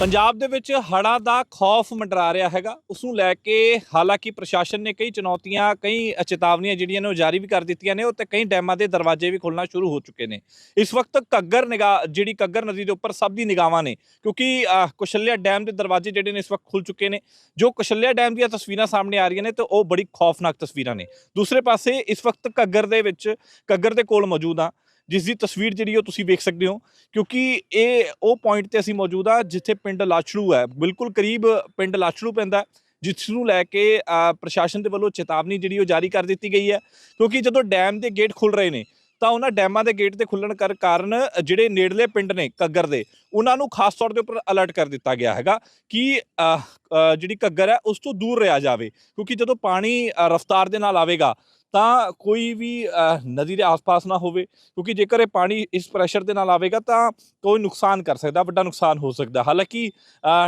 ਪੰਜਾਬ ਦੇ ਵਿੱਚ ਹੜ੍ਹਾਂ ਦਾ ਖੌਫ ਮੰਡਰਾ ਰਿਹਾ ਹੈਗਾ। ਉਸ ਨੂੰ ਲੈ ਕੇ ਹਾਲਾਂਕਿ ਪ੍ਰਸ਼ਾਸਨ ਨੇ ਕਈ ਚੁਣੌਤੀਆਂ ਕਈ ਚੇਤਾਵਨੀਆਂ ਜਿਹੜੀਆਂ ਨੇ ਉਹ ਜਾਰੀ ਵੀ ਕਰ ਦਿੱਤੀਆਂ ਨੇ ਉਹ ਤੇ ਕਈ ਡੈਮਾਂ ਦੇ ਦਰਵਾਜ਼ੇ ਵੀ ਖੁੱਲਣਾ ਸ਼ੁਰੂ ਹੋ ਚੁੱਕੇ ਨੇ। ਇਸ ਵਕਤ ਘੱਗਰ ਨਿਗਾ ਜਿਹੜੀ ਘੱਗਰ ਨਦੀ ਦੇ ਉੱਪਰ ਸਭ ਦੀ ਨਿਗਾਹਾਂ ਨੇ ਕਿਉਂਕਿ ਅਹ, ਕੁਸ਼ਲਿਆ ਡੈਮ ਦੇ ਦਰਵਾਜ਼ੇ ਜਿਹੜੇ ਨੇ ਇਸ ਵਕਤ ਖੁੱਲ ਚੁੱਕੇ ਨੇ। ਜੋ ਕੁਸ਼ਲਿਆ ਡੈਮ ਦੀਆਂ ਤਸਵੀਰਾਂ ਸਾਹਮਣੇ ਆ ਰਹੀਆਂ ਨੇ ਤੇ ਉਹ ਬੜੀ ਖੌਫਨਾਕ ਤਸਵੀਰਾਂ ਨੇ। ਦੂਸਰੇ ਪਾਸੇ ਇਸ ਵਕਤ ਘੱਗਰ ਦੇ ਵਿੱਚ ਘੱਗਰ ਦੇ ਕੋਲ ਮੌਜੂਦ ਆ ਜਿਸ ਦੀ ਤਸਵੀਰ ਜਿਹੜੀ ਉਹ ਤੁਸੀਂ ਵੇਖ ਸਕਦੇ ਹੋ, ਕਿਉਂਕਿ ਇਹ, ਉਹ ਪੁਆਇੰਟ ਤੇ ਅਸੀਂ ਮੌਜੂਦ ਆ ਜਿੱਥੇ ਪਿੰਡ ਲਾਛੜੂ ਹੈ। ਬਿਲਕੁਲ ਕਰੀਬ ਪਿੰਡ ਲਾਛੜੂ ਪੈਂਦਾ ਜਿਸ ਨੂੰ ਲੈ ਕੇ ਪ੍ਰਸ਼ਾਸਨ ਦੇ ਵੱਲੋਂ ਚੇਤਾਵਨੀ ਜਿਹੜੀ ਉਹ ਜਾਰੀ ਕਰ ਦਿੱਤੀ ਗਈ ਹੈ। ਕਿਉਂਕਿ ਜਦੋਂ ਡੈਮ ਦੇ ਗੇਟ ਖੁੱਲ ਰਹੇ ਨੇ, ਤਾਂ ਉਹਨਾਂ ਡੈਮਾਂ ਦੇ ਗੇਟ 'ਤੇ ਖੁੱਲਣ ਕਰ, ਕਾਰਨ ਜਿਹੜੇ ਨੇੜਲੇ ਪਿੰਡ ਨੇ, ਘੱਗਰ ਦੇ, ਉਹਨਾਂ ਨੂੰ ਖਾਸ ਤੌਰ ਦੇ ਉੱਪਰ ਅਲਰਟ ਕਰ ਦਿੱਤਾ ਗਿਆ ਹੈਗਾ ਕਿ ਜਿਹੜੀ ਘੱਗਰ ਹੈ, ਉਸ ਤੋਂ ਦੂਰ ਰਿਹਾ ਜਾਵੇ। ਕਿਉਂਕਿ ਜਦੋਂ ਪਾਣੀ ਰਫ਼ਤਾਰ ਦੇ ਨਾਲ ਆਵੇਗਾ ਤਾਂ ਕੋਈ ਵੀ ਨਦੀ ਦੇ ਆਸ-ਪਾਸ ਨਾ ਹੋਵੇ, ਕਿਉਂਕਿ ਜੇਕਰ ਇਹ ਪਾਣੀ ਇਸ ਪ੍ਰੈਸ਼ਰ ਦੇ ਨਾਲ ਆਵੇਗਾ ਤਾਂ ਕੋਈ ਨੁਕਸਾਨ ਕਰ ਸਕਦਾ, ਵੱਡਾ ਨੁਕਸਾਨ ਹੋ ਸਕਦਾ। ਹਾਲਾਂਕਿ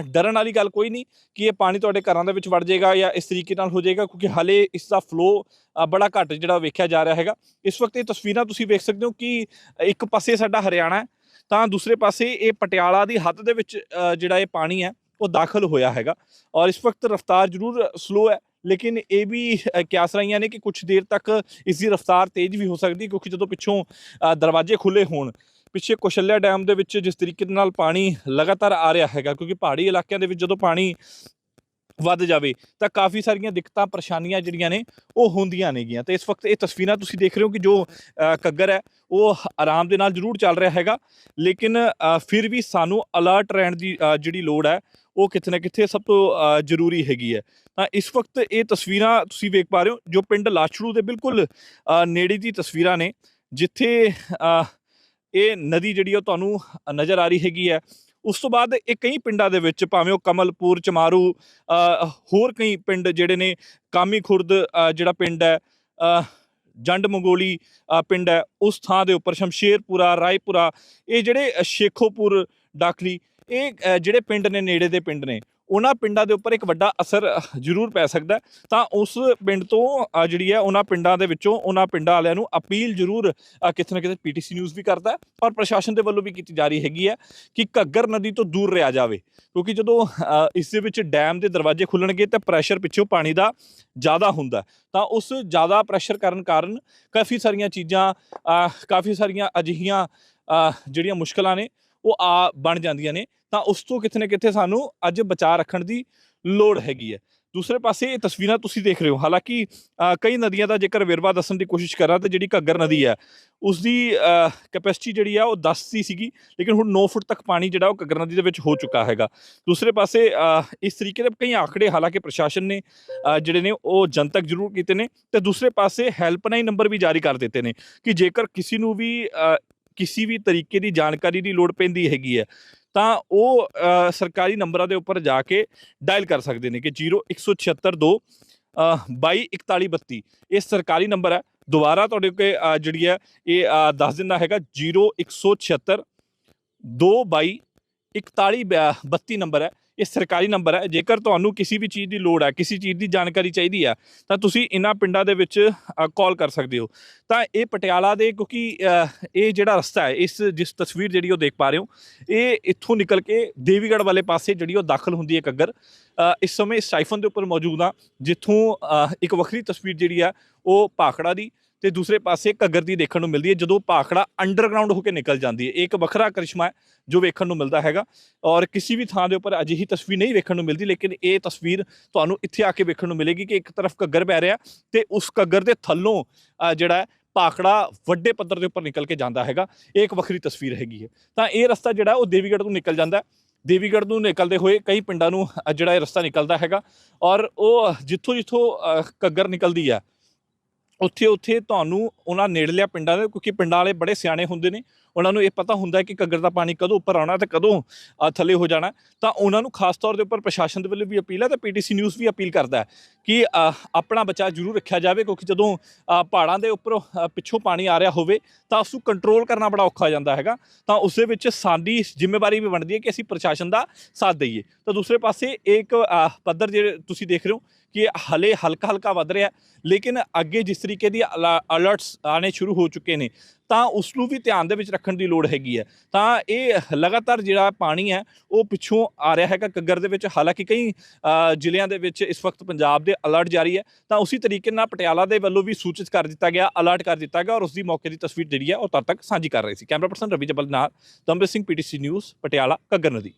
ਡਰਨ ਵਾਲੀ ਗੱਲ ਕੋਈ ਨਹੀਂ ਕਿ ਇਹ ਪਾਣੀ ਤੁਹਾਡੇ ਘਰਾਂ ਦੇ ਵਿੱਚ ਵੜ ਜਾਏਗਾ ਜਾਂ ਇਸ ਤਰੀਕੇ ਨਾਲ ਹੋ ਜਾਏਗਾ, ਕਿਉਂਕਿ ਹਲੇ ਇਸ ਦਾ ਫਲੋ ਬੜਾ ਘੱਟ ਜਿਹੜਾ ਵੇਖਿਆ ਜਾ ਰਿਹਾ ਹੈਗਾ। ਇਸ ਵਕਤ ਇਹ ਤਸਵੀਰਾਂ ਤੁਸੀਂ ਵੇਖ ਸਕਦੇ ਹੋ ਕਿ ਇੱਕ ਪਾਸੇ ਸਾਡਾ ਹਰਿਆਣਾ ਹੈ, ਤਾਂ ਦੂਸਰੇ ਪਾਸੇ ਇਹ ਪਟਿਆਲਾ ਦੀ ਹੱਦ ਦੇ ਵਿੱਚ ਜਿਹੜਾ ਇਹ ਪਾਣੀ ਹੈ, ਉਹ ਦਾਖਲ ਹੋਇਆ ਹੈਗਾ। ਔਰ ਇਸ ਵਕਤ ਰਫ਼ਤਾਰ ਜ਼ਰੂਰ ਸਲੋ ਹੈ। ਲੇਕਿਨ ਇਹ ਵੀ ਕਿਆਸ ਰਹੀਆਂ ਨੇ ਕਿ ਕੁਝ ਦੇਰ ਤੱਕ ਇਸ ਦੀ ਰਫ਼ਤਾਰ ਤੇਜ਼ ਵੀ ਹੋ ਸਕਦੀ ਕਿਉਂਕਿ ਜਦੋਂ ਪਿੱਛੋਂ ਦਰਵਾਜ਼ੇ ਖੁੱਲੇ ਹੋਣ ਪਿੱਛੇ ਕੁਸ਼ਲਿਆ ਡੈਮ ਦੇ ਵਿੱਚ ਜਿਸ ਤਰੀਕੇ ਦੇ ਨਾਲ ਪਾਣੀ ਲਗਾਤਾਰ ਆ ਰਿਹਾ ਹੈਗਾ ਕਿਉਂਕਿ ਪਹਾੜੀ ਇਲਾਕਿਆਂ ਦੇ ਵਿੱਚ ਜਦੋਂ ਪਾਣੀ ਵੱਧ ਜਾਵੇ ਤਾਂ ਕਾਫੀ ਸਾਰੀਆਂ ਦਿੱਕਤਾਂ ਪਰੇਸ਼ਾਨੀਆਂ ਜਿਹੜੀਆਂ ਨੇ ਉਹ ਹੁੰਦੀਆਂ ਨੇਗੀਆਂ। ਤੇ ਇਸ ਵਕਤ ਇਹ ਤਸਵੀਰਾਂ ਤੁਸੀਂ ਦੇਖ ਰਹੇ ਹੋ ਕਿ ਜੋ ਅ, ਘੱਗਰ ਹੈ ਉਹ ਆਰਾਮ ਦੇ ਨਾਲ ਜ਼ਰੂਰ ਚੱਲ ਰਿਹਾ ਹੈਗਾ। ਲੇਕਿਨ ਫਿਰ ਵੀ ਸਾਨੂੰ ਅਲਰਟ ਰਹਿਣ ਦੀ ਜਿਹੜੀ ਲੋੜ ਹੈ ਉਹ ਕਿਤੇ ਨਾ ਕਿਤੇ ਸਭ ਤੋਂ ਜ਼ਰੂਰੀ ਹੈਗੀ ਹੈ। ਤਾਂ ਇਸ ਵਕਤ ਇਹ ਤਸਵੀਰਾਂ ਤੁਸੀਂ ਵੇਖ ਪਾ ਰਹੇ ਹੋ ਜੋ ਪਿੰਡ ਲਾਛੜੂ ਦੇ ਬਿਲਕੁਲ ਨੇੜੇ ਦੀ ਤਸਵੀਰਾਂ ਨੇ ਜਿੱਥੇ ਇਹ ਨਦੀ ਜਿਹੜੀ ਉਹ ਤੁਹਾਨੂੰ ਨਜ਼ਰ ਆ ਰਹੀ ਹੈਗੀ ਹੈ। ਉਸ ਤੋਂ ਬਾਅਦ ਇਹ ਕਈ ਪਿੰਡਾਂ ਦੇ ਵਿੱਚ ਭਾਵੇਂ ਉਹ ਕਮਲਪੁਰ ਚਮਾਰੂ ਹੋਰ ਕਈ ਪਿੰਡ ਜਿਹੜੇ ਨੇ ਕਾਮੀ ਖੁਰਦ ਜਿਹੜਾ ਪਿੰਡ ਹੈ ਅ, ਜੰਡ ਮੰਗੋਲੀ ਪਿੰਡ ਹੈ ਉਸ ਥਾਂ ਦੇ ਉੱਪਰ ਸ਼ਮਸ਼ੇਰਪੁਰਾ ਰਾਏਪੁਰਾ ਇਹ ਜਿਹੜੇ ਸ਼ੇਖੋਪੁਰ ਡਾਕਲੀ ਇਹ ਜਿਹੜੇ ਪਿੰਡ ਨੇ, ਨੇੜੇ ਦੇ ਪਿੰਡ ਨੇ, ਉਹਨਾਂ ਪਿੰਡਾਂ ਦੇ ਉੱਪਰ ਇੱਕ ਵੱਡਾ ਅਸਰ ਜ਼ਰੂਰ ਪੈ ਸਕਦਾ ਤਾਂ ਉਸ ਪਿੰਡ ਤੋਂ ਜਿਹੜੀ ਹੈ, ਉਹਨਾਂ ਪਿੰਡਾਂ ਦੇ ਵਿੱਚੋਂ, ਉਹਨਾਂ ਪਿੰਡਾਂ ਵਾਲਿਆਂ ਨੂੰ ਅਪੀਲ ਜ਼ਰੂਰ ਕਿਤੇ ਨਾ ਕਿਤੇ ਪੀਟੀਸੀ ਨਿਊਜ਼ ਵੀ ਕਰਦਾ ਔਰ ਪ੍ਰਸ਼ਾਸਨ ਦੇ ਵੱਲੋਂ ਵੀ ਕੀਤੀ ਜਾ ਰਹੀ ਹੈਗੀ ਹੈ ਕਿ ਘੱਗਰ ਨਦੀ ਤੋਂ ਦੂਰ ਰਿਹਾ ਜਾਵੇ। ਕਿਉਂਕਿ ਜਦੋਂ ਇਸ ਦੇ ਵਿੱਚ ਡੈਮ ਦੇ ਦਰਵਾਜ਼ੇ ਖੁੱਲਣਗੇ ਤਾਂ ਪ੍ਰੈਸ਼ਰ ਪਿੱਛੋਂ ਪਾਣੀ ਦਾ ਜ਼ਿਆਦਾ ਹੁੰਦਾ ਤਾਂ ਉਸ ਜ਼ਿਆਦਾ ਪ੍ਰੈਸ਼ਰ ਕਰਨ, ਕਾਰਨ ਕਾਫੀ ਸਾਰੀਆਂ ਚੀਜ਼ਾਂ ਕਾਫੀ ਸਾਰੀਆਂ ਅਜਿਹੀਆਂ ਜਿਹੜੀਆਂ ਮੁਸ਼ਕਲਾਂ ਨੇ ਉਹ ਆ ਬਣ ਜਾਂਦੀਆਂ ਨੇ, ਤਾਂ ਉਸ ਤੋਂ ਕਿਤੇ ਨਾ ਕਿਤੇ ਸਾਨੂੰ ਅੱਜ ਬਚਾ ਰੱਖਣ ਦੀ ਲੋੜ ਹੈਗੀ ਹੈ। ਦੂਸਰੇ ਪਾਸੇ ਇਹ ਤਸਵੀਰਾਂ ਤੁਸੀਂ ਦੇਖ ਰਹੇ ਹੋ। ਹਾਲਾਂਕਿ ਕਈ ਨਦੀਆਂ ਦਾ ਜੇਕਰ ਵੇਰਵਾ ਦੱਸਣ ਦੀ ਕੋਸ਼ਿਸ਼ ਕਰਾਂ ਤਾਂ ਜਿਹੜੀ ਘੱਗਰ ਨਦੀ ਹੈ ਉਸ ਦੀ ਕੈਪੈਸਿਟੀ ਜਿਹੜੀ ਆ ਉਹ 10 ਦੀ ਸੀਗੀ, ਲੇਕਿਨ ਹੁਣ 9 ਫੁੱਟ ਤੱਕ ਪਾਣੀ ਜਿਹੜਾ ਉਹ ਘੱਗਰ ਨਦੀ ਦੇ ਵਿੱਚ ਹੋ ਚੁੱਕਾ ਹੈਗਾ। ਦੂਸਰੇ ਪਾਸੇ ਇਸ ਤਰੀਕੇ ਦੇ ਕਈ ਆંકੜੇ ਹਾਲਾਂਕਿ ਪ੍ਰਸ਼ਾਸਨ ਨੇ ਜਿਹੜੇ ਨੇ ਉਹ ਜਨਤਕ ਜ਼ਰੂਰ ਕੀਤੇ ਨੇ ਤੇ ਦੂਸਰੇ ਪਾਸੇ ਹੈਲਪਲਾਈਨ ਨੰਬਰ ਵੀ ਜਾਰੀ ਕਰ ਦਿੱਤੇ ਨੇ ਕਿ ਜੇਕਰ ਕਿਸੇ ਨੂੰ ਵੀ ਕਿਸੇ ਵੀ ਤਰੀਕੇ ਦੀ ਜਾਣਕਾਰੀ ਦੀ ਲੋੜ ਪੈਂਦੀ ਹੈਗੀ ਹੈ, ਤਾਂ ਉਹ ਸਰਕਾਰੀ ਨੰਬਰਾਂ ਦੇ ਉੱਪਰ ਜਾ ਕੇ ਡਾਇਲ ਕਰ ਸਕਦੇ ਨੇ ਕਿ 01662 224132 ਇਹ ਸਰਕਾਰੀ ਨੰਬਰ ਹੈ। ਦੁਬਾਰਾ ਤੁਹਾਡੇ ਕੋਲ ਜਿਹੜੀ ਹੈ, ਇਹ ਦੱਸ ਦਿੰਦਾ ਹੈਗਾ 0176 22 4132 ਨੰਬਰ ਹੈ। ਇਹ ਸਰਕਾਰੀ ਨੰਬਰ ਹੈ। ਜੇਕਰ ਤੁਹਾਨੂੰ ਕਿਸੇ ਵੀ ਚੀਜ਼ ਦੀ ਲੋੜ ਹੈ, ਕਿਸੇ ਚੀਜ਼ ਦੀ ਜਾਣਕਾਰੀ ਚਾਹੀਦੀ ਹੈ, ਤਾਂ ਤੁਸੀਂ ਇਹਨਾਂ ਪਿੰਡਾਂ ਦੇ ਵਿੱਚ ਕਾਲ ਕਰ ਸਕਦੇ ਹੋ। ਤਾਂ ਇਹ ਪਟਿਆਲਾ ਦੇ, ਕਿਉਂਕਿ ਇਹ ਜਿਹੜਾ ਰਸਤਾ ਹੈ, ਇਸ, ਜਿਸ ਤਸਵੀਰ ਜਿਹੜੀ ਉਹ ਦੇਖ ਪਾ ਰਹੇ ਹੋ, ਇਹ ਇੱਥੋਂ ਨਿਕਲ ਕੇ ਦੇਵੀਗੜ੍ਹ ਵਾਲੇ ਪਾਸੇ ਜਿਹੜੀ ਉਹ ਦਾਖਲ ਹੁੰਦੀ ਹੈ ਕੱਗਰ ਇਸ ਸਮੇਂ ਸਾਈਫਨ ਦੇ ਉੱਪਰ ਮੌਜੂਦ ਆ ਜਿੱਥੋਂ ਇੱਕ ਵੱਖਰੀ ਤਸਵੀਰ ਜਿਹੜੀ ਆ ਉਹ ਭਾਖੜਾ ਦੀ ਤੇ ਦੂਸਰੇ ਪਾਸੇ ਘੱਗਰ ਦੀ ਦੇਖਣ ਨੂੰ ਮਿਲਦੀ ਹੈ, ਜਦੋਂ ਭਾਖੜਾ ਅੰਡਰਗਰਾਉਂਡ ਹੋ ਕੇ ਨਿਕਲ ਜਾਂਦੀ ਹੈ। ਇਹ ਇੱਕ ਵੱਖਰਾ ਕਰਿਸ਼ਮਾ ਹੈ ਜੋ ਵੇਖਣ ਨੂੰ ਮਿਲਦਾ ਹੈਗਾ। ਔਰ ਕਿਸੇ ਵੀ ਥਾਂ ਦੇ ਉੱਪਰ ਅਜਿਹੀ ਤਸਵੀਰ ਨਹੀਂ ਵੇਖਣ ਨੂੰ ਮਿਲਦੀ, ਲੇਕਿਨ ਇਹ ਤਸਵੀਰ ਤੁਹਾਨੂੰ ਇੱਥੇ ਆ ਕੇ ਵੇਖਣ ਨੂੰ ਮਿਲੇਗੀ ਕਿ ਇੱਕ ਤਰਫ ਘੱਗਰ ਪੈ ਰਿਹਾ ਤੇ ਉਸ ਘੱਗਰ ਦੇ ਥੱਲੋਂ ਜਿਹੜਾ ਭਾਖੜਾ ਵੱਡੇ ਪੱਧਰ ਦੇ ਉੱਪਰ ਨਿਕਲ ਕੇ ਜਾਂਦਾ ਹੈਗਾ। ਇਹ ਇੱਕ ਵੱਖਰੀ ਤਸਵੀਰ ਹੈਗੀ ਹੈ। ਤਾਂ ਇਹ ਰਸਤਾ ਜਿਹੜਾ ਉਹ ਦੇਵੀਗੜ੍ਹ ਤੋਂ ਨਿਕਲ ਜਾਂਦਾ ਦੇਵੀਗੜ੍ਹ ਨੂੰ ਨਿਕਲਦੇ ਹੋਏ ਕਈ ਪਿੰਡਾਂ ਨੂੰ ਜਿਹੜਾ ਇਹ ਰਸਤਾ ਨਿਕਲਦਾ ਹੈਗਾ। ਔਰ ਉਹ ਜਿੱਥੋਂ ਜਿੱਥੋਂ ਘੱਗਰ ਨਿਕਲਦੀ ਹੈ ਉੱਥੇ ਉੱਥੇ ਤੁਹਾਨੂੰ ਉਹਨਾਂ ਨੇੜਲਿਆਂ ਪਿੰਡਾਂ ਦੇ ਕਿਉਂਕਿ ਪਿੰਡਾਂ ਵਾਲੇ ਬੜੇ ਸਿਆਣੇ ਹੁੰਦੇ ਨੇ ਉਹਨਾਂ ਨੂੰ ਇਹ ਪਤਾ ਹੁੰਦਾ ਕਿ ਘੱਗਰ ਦਾ ਪਾਣੀ ਕਦੋਂ ਉੱਪਰ ਆਉਣਾ ਤੇ ਕਦੋਂ ਥੱਲੇ ਹੋ ਜਾਣਾ। ਤਾਂ ਉਹਨਾਂ ਨੂੰ ਖਾਸ ਤੌਰ ਦੇ ਉੱਪਰ ਪ੍ਰਸ਼ਾਸਨ ਦੇ ਵੱਲੋਂ ਵੀ ਅਪੀਲ ਹੈ ਤੇ ਪੀਟੀਸੀ ਨਿਊਜ਼ ਵੀ ਅਪੀਲ ਕਰਦਾ ਹੈ ਕਿ ਆਪਣਾ ਬਚਾਅ ਜ਼ਰੂਰ ਰੱਖਿਆ ਜਾਵੇ ਕਿਉਂਕਿ ਜਦੋਂ ਪਹਾੜਾਂ ਦੇ ਉੱਪਰੋਂ ਪਿੱਛੋਂ ਪਾਣੀ ਆ ਰਿਹਾ ਹੋਵੇ ਤਾਂ ਉਸ ਨੂੰ ਕੰਟਰੋਲ ਕਰਨਾ ਬੜਾ ਔਖਾ ਜਾਂਦਾ ਹੈਗਾ। ਤਾਂ ਉਸ ਦੇ ਵਿੱਚ ਸਾਡੀ ਜ਼ਿੰਮੇਵਾਰੀ ਵੀ ਬਣਦੀ ਹੈ ਕਿ ਅਸੀਂ ਪ੍ਰਸ਼ਾਸਨ ਦਾ ਸਾਥ ਦਈਏ। ਤਾਂ ਦੂਸਰੇ ਪਾਸੇ ਇੱਕ ਪੱਧਰ ਜਿਹੜੇ ਤੁਸੀਂ ਦੇਖ ਰਹੇ ਹੋ ਕਿ ਹਲੇ ਹਲਕਾ ਹਲਕਾ ਵੱਧ ਰਿਹਾ ਲੇਕਿਨ ਅੱਗੇ ਜਿਸ ਤਰੀਕੇ ਦੀ ਅਲਰਟਸ ਆਣੇ ਸ਼ੁਰੂ ਹੋ ਚੁੱਕੇ ਨੇ ਤਾਂ ਉਸ ਨੂੰ ਵੀ ਧਿਆਨ ਦੇ ਵਿੱਚ ਰੱਖਣ ਦੀ ਲੋੜ ਹੈਗੀ ਹੈ। ਤਾਂ ਇਹ ਲਗਾਤਾਰ ਜਿਹੜਾ ਪਾਣੀ ਹੈ, ਉਹ ਪਿੱਛੋਂ ਆ ਰਿਹਾ ਹੈਗਾ ਕੱਗਰ ਦੇ ਵਿੱਚ। ਹਾਲਾਂਕਿ ਕਈ ਜ਼ਿਲ੍ਹਿਆਂ ਦੇ ਵਿੱਚ ਇਸ ਵਕਤ ਪੰਜਾਬ ਦੇ ਅਲਰਟ ਜਾਰੀ ਹੈ। ਤਾਂ ਉਸੇ ਤਰੀਕੇ ਨਾਲ ਪਟਿਆਲਾ ਦੇ ਵੱਲੋਂ ਵੀ ਸੂਚਿਤ ਕਰ ਦਿੱਤਾ ਗਿਆ, ਅਲਰਟ ਕਰ ਦਿੱਤਾ ਗਿਆ ਔਰ ਉਸ ਦੀ ਮੌਕੇ ਦੀ ਤਸਵੀਰ ਜਿਹੜੀ ਹੈ ਉਹ ਤਦ ਤੱਕ ਸਾਂਝੀ ਕਰ ਰਹੀ ਸੀ। ਕੈਮਰਾ ਪਰਸਨ ਰਵੀ ਜਬਲ ਨਾਲ ਦਮਬੇ ਸਿੰਘ, ਪੀਟੀਸੀ ਨਿਊਜ਼, ਪਟਿਆਲਾ ਕੱਗਰ ਨਦੀ।